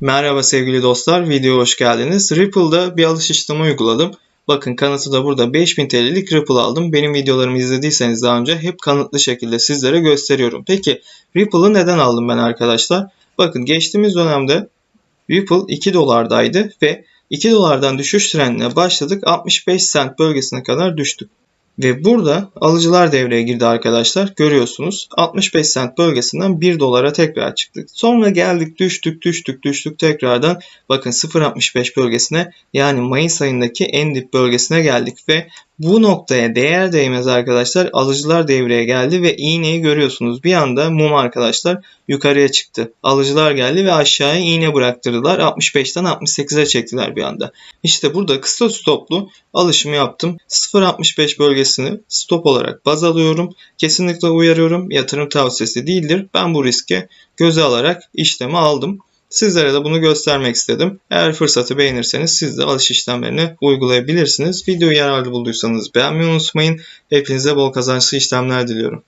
Merhaba sevgili dostlar, videoya hoş geldiniz. Ripple'da bir alış işlemi uyguladım. Bakın kanıtı da burada 5000 TL'lik Ripple aldım. Benim videolarımı izlediyseniz daha önce hep kanıtlı şekilde sizlere gösteriyorum. Peki Ripple'ı neden aldım ben arkadaşlar? Bakın geçtiğimiz dönemde Ripple 2 dolardaydı ve 2 dolardan düşüş trendine başladık. 65 cent bölgesine kadar düştük. Ve burada alıcılar devreye girdi arkadaşlar. Görüyorsunuz 65 cent bölgesinden 1 dolara tekrar çıktık. Sonra geldik düştük düştük düştük tekrardan bakın 0.65 bölgesine yani Mayıs ayındaki en dip bölgesine geldik ve bu noktaya değer değmez arkadaşlar alıcılar devreye geldi ve iğneyi görüyorsunuz. Bir anda mum arkadaşlar yukarıya çıktı. Alıcılar geldi ve aşağıya iğne bıraktırdılar. 65'ten 68'e çektiler bir anda. İşte burada kısa stoplu alışımı yaptım. 0.65 bölgesini stop olarak baz alıyorum. Kesinlikle uyarıyorum. Yatırım tavsiyesi değildir. Ben bu riske göze alarak işlemi aldım. Sizlere de bunu göstermek istedim. Eğer fırsatı beğenirseniz siz de alış işlemlerini uygulayabilirsiniz. Videoyu yararlı bulduysanız beğenmeyi unutmayın. Hepinize bol kazançlı işlemler diliyorum.